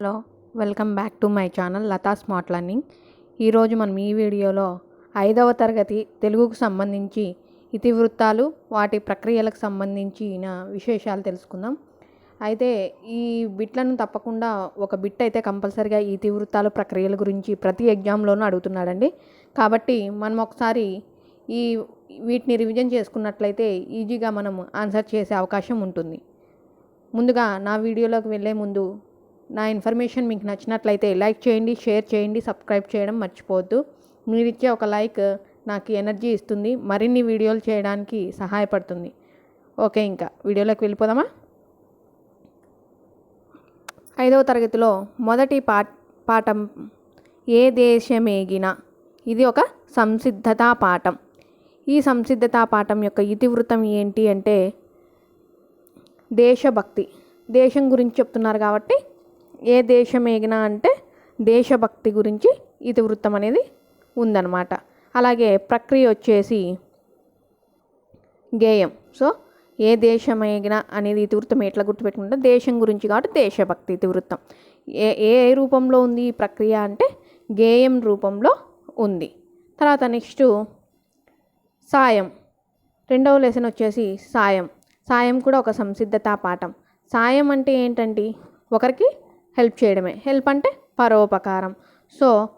Hello welcome back to my channel Latha smart learning. ఈరోజు మనం ఈ వీడియోలో ఐదవ తరగతి తెలుగుకు సంబంధించి ఇతివృత్తాలు వాటి ప్రక్రియలకు సంబంధించిన విశేషాలు తెలుసుకుందాం. అయితే ఈ బిట్లను తప్పకుండా ఒక బిట్ అయితే కంపల్సరిగా ఇతివృత్తాలు ప్రక్రియల గురించి ప్రతి ఎగ్జామ్లోనూ అడుగుతున్నాడండి. కాబట్టి మనం ఒకసారి ఈ వీటిని రివిజన్ చేసుకున్నట్లయితే ఈజీగా మనం ఆన్సర్ చేసే అవకాశం ఉంటుంది. ముందుగా నా వీడియోలోకి వెళ్ళే ముందు నా ఇన్ఫర్మేషన్ మీకు నచ్చినట్లయితే లైక్ చేయండి షేర్ చేయండి సబ్స్క్రైబ్ చేయడం మర్చిపోవద్దు. మీరిచ్చే ఒక లైక్ నాకు ఎనర్జీ ఇస్తుంది మరిన్ని వీడియోలు చేయడానికి సహాయపడుతుంది. ఓకే ఇంకా వీడియోలోకి వెళ్ళిపోదామా? ఐదవ తరగతిలో మొదటి పా పాఠం ఏ దేశమేగిన? ఇది ఒక సంసిద్ధతా పాఠం. ఈ సంసిద్ధతా పాఠం యొక్క ఇతివృత్తం ఏంటి అంటే దేశభక్తి. దేశం గురించి చెప్తున్నారు కాబట్టి ఏ దేశం ఏగినా అంటే దేశభక్తి గురించి ఇతివృత్తం అనేది ఉందన్నమాట. అలాగే ప్రక్రియ వచ్చేసి గేయం. సో ఏ దేశం ఏగినా అనేది ఇతివృత్తం ఎట్లా గుర్తుపెట్టుకుంటే దేశం గురించి కాబట్టి దేశభక్తి ఇతివృత్తం ఏ ఏ రూపంలో ఉంది ఈ ప్రక్రియ అంటే గేయం రూపంలో ఉంది. తర్వాత నెక్స్ట్ సాయం. రెండవ లెసన్ వచ్చేసి సాయం. సాయం కూడా ఒక సంసిద్ధతా పాఠం. సాయం అంటే ఏంటండి? ఒకరికి హెల్ప్ చేయడమే. హెల్ప్ అంటే పరోపకారం. సో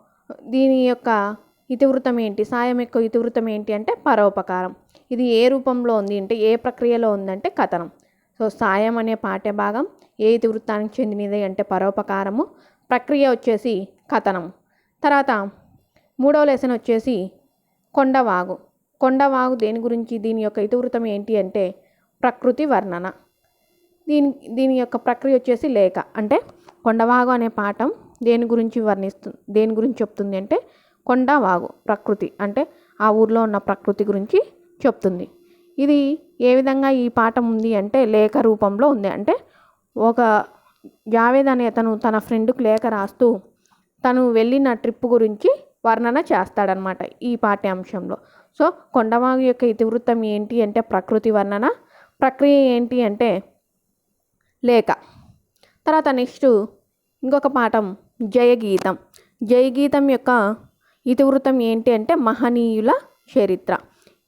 దీని యొక్క ఇతివృత్తం ఏంటి? సాయం యొక్క ఇతివృత్తం ఏంటి అంటే పరోపకారం. ఇది ఏ రూపంలో ఉంది అంటే ఏ ప్రక్రియలో ఉందంటే కథనం. సో సాయం అనే పాఠ్య భాగం ఏ ఇతివృత్తానికి చెందినది అంటే పరోపకారము. ప్రక్రియ వచ్చేసి కథనం. తర్వాత మూడవ లెసన్ వచ్చేసి కొండవాగు. కొండవాగు దేని గురించి? దీని యొక్క ఇతివృత్తం ఏంటి అంటే ప్రకృతి వర్ణన. దీని దీని యొక్క ప్రక్రియ వచ్చేసి లేఖ. అంటే కొండవాగు అనే పాఠం దేని గురించి వర్ణిస్తుంది దేని గురించి చెప్తుంది అంటే కొండవాగు ప్రకృతి. అంటే ఆ ఊర్లో ఉన్న ప్రకృతి గురించి చెప్తుంది. ఇది ఏ విధంగా ఈ పాఠం ఉంది అంటే లేఖ రూపంలో ఉంది. అంటే ఒక జావేద్ అనే అతను తన ఫ్రెండ్కు లేఖ రాస్తూ తను వెళ్ళిన ట్రిప్ గురించి వర్ణన చేస్తాడనమాట ఈ పాఠ్యాంశంలో. సో కొండవాగు యొక్క ఇతివృత్తం ఏంటి అంటే ప్రకృతి వర్ణన. ప్రక్రియ ఏంటి అంటే లేఖ తర్వాత నెక్స్ట్ ఇంకొక పాఠం జయగీతం. జయగీతం యొక్క ఇతివృత్తం ఏంటి అంటే మహనీయుల చరిత్ర.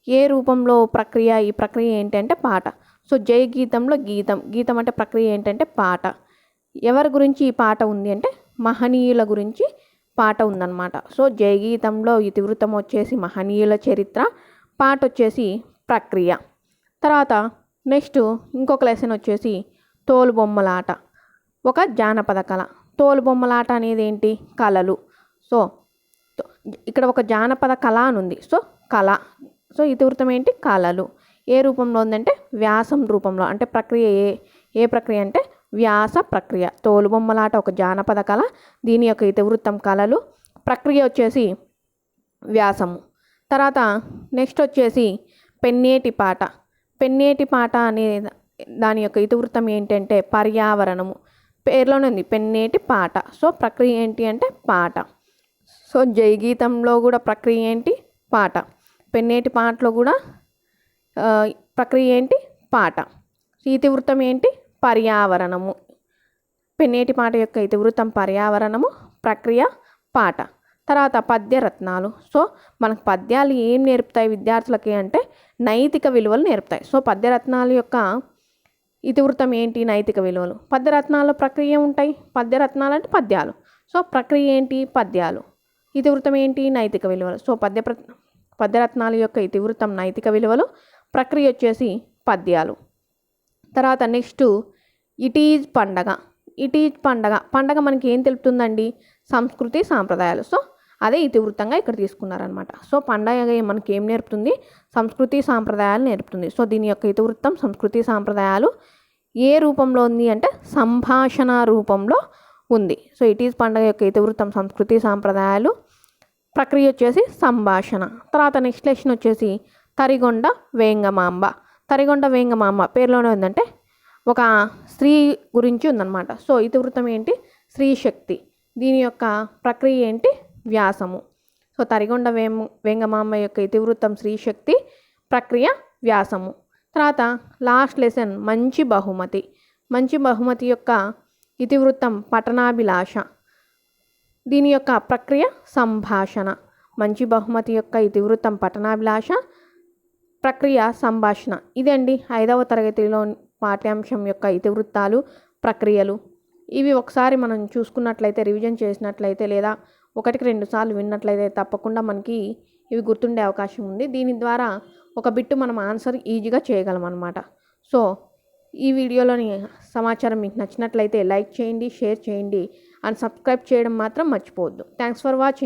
ఏ రూపంలో ప్రక్రియ ఈ ప్రక్రియ ఏంటంటే పాట. సో జయగీతంలో గీతం. గీతం అంటే ప్రక్రియ ఏంటంటే పాట. ఎవరి గురించి ఈ పాట ఉంది అంటే మహనీయుల గురించి పాట ఉందన్నమాట. సో జయగీతంలో ఇతివృత్తం వచ్చేసి మహనీయుల చరిత్ర పాట వచ్చేసి ప్రక్రియ. తర్వాత నెక్స్ట్ ఇంకొక లెసన్ వచ్చేసి తోలుబొమ్మలాట. ఒక జానపద కళ తోలుబొమ్మలాట అనేది ఏంటి కళలు. సో ఇక్కడ ఒక జానపద కళ అని ఉంది సో కళ. సో ఇతివృత్తం ఏంటి? కళలు. ఏ రూపంలో ఉందంటే వ్యాసం రూపంలో. అంటే ప్రక్రియ ఏ ఏ ప్రక్రియ అంటే వ్యాస ప్రక్రియ. తోలుబొమ్మలాట ఒక జానపద కళ. దీని యొక్క ఇతివృత్తం కళలు. ప్రక్రియ వచ్చేసి వ్యాసము. తర్వాత నెక్స్ట్ వచ్చేసి పెన్నేటి పాట. పెన్నేటి పాట అనేది దాని యొక్క ఇతివృత్తం ఏంటంటే పర్యావరణము. పేర్లోనే ఉంది. పెన్నేటి పాట. సో ప్రక్రియ ఏంటి అంటే పాట. సో జయగీతంలో కూడా ప్రక్రియ ఏంటి? పాట. పెన్నేటి పాటలో కూడా ప్రక్రియ ఏంటి? పాట. ఇతివృత్తం ఏంటి? పర్యావరణము. పెన్నేటి పాట యొక్క ఇతివృత్తం పర్యావరణము ప్రక్రియ పాట. తర్వాత పద్యరత్నాలు. సో మనకు పద్యాలు ఏం నేర్పుతాయి విద్యార్థులకి అంటే నైతిక విలువలు నేర్పుతాయి. సో పద్యరత్నాల యొక్క ఇతివృత్తం ఏంటి నైతిక విలువలు? పద్యరత్నాల ప్రక్రియ ఉంటాయి. పద్యరత్నాలు అంటే పద్యాలు. సో ప్రక్రియ ఏంటి? పద్యాలు. ఇతివృత్తం ఏంటి? నైతిక విలువలు. సో పద్య పద్యరత్నాల యొక్క ఇతివృత్తం నైతిక విలువలు. ప్రక్రియ వచ్చేసి పద్యాలు. తర్వాత నెక్స్ట్ ఇట్ ఈజ్ పండగ. ఇట్ ఈజ్ పండగ. పండగ మనకి ఏం తెలుపుతుందండి? సంస్కృతి సాంప్రదాయాలు. సో అదే ఇతివృత్తంగా ఇక్కడ తీసుకున్నారనమాట. సో పండగ మనకి ఏం నేర్పుతుంది? సంస్కృతి సాంప్రదాయాలు నేర్పుతుంది. సో దీని యొక్క ఇతివృత్తం సంస్కృతి సాంప్రదాయాలు. ఏ రూపంలో ఉంది అంటే సంభాషణ రూపంలో ఉంది. సో ఇట్ ఈజ్ పండగ యొక్క ఇతివృత్తం సంస్కృతి సాంప్రదాయాలు. ప్రక్రియ వచ్చేసి సంభాషణ. తర్వాత నెక్స్ట్ లెక్షన్ వచ్చేసి తరిగొండ వేంగమాంబ. తరిగొండ వేంగమాంబ పేరులోనే ఉందంటే ఒక స్త్రీ గురించి ఉందన్నమాట. సో ఇతివృత్తం ఏంటి? స్త్రీ శక్తి. దీని యొక్క ప్రక్రియ ఏంటి? వ్యాసము. సో తరిగొండ వేం వేంగమాంబ యొక్క ఇతివృత్తం స్త్రీశక్తి ప్రక్రియ వ్యాసము. తర్వాత లాస్ట్ లెసన్ మంచి బహుమతి. మంచి బహుమతి యొక్క ఇతివృత్తం పఠనాభిలాష. దీని యొక్క ప్రక్రియ సంభాషణ. మంచి బహుమతి యొక్క ఇతివృత్తం పఠనాభిలాష ప్రక్రియ సంభాషణ. ఇదండి ఐదవ తరగతిలో పాఠ్యాంశం యొక్క ఇతివృత్తాలు ప్రక్రియలు. ఇవి ఒకసారి మనం చూసుకున్నట్లయితే రివిజన్ చేసినట్లయితే లేదా ఒకటికి రెండు సార్లు విన్నట్లయితే తప్పకుండా మనకి ఇవి గుర్తుండే అవకాశం ఉంది. దీని ద్వారా ఒక బిట్టు మనం ఆన్సర్ ఈజీగా చేయగలం అనమాట సో ఈ వీడియోలోని సమాచారం మీకు నచ్చినట్లయితే లైక్ చేయండి షేర్ చేయండి అండ్ సబ్స్క్రైబ్ చేయడం మాత్రం మర్చిపోవద్దు. Thanks for watching.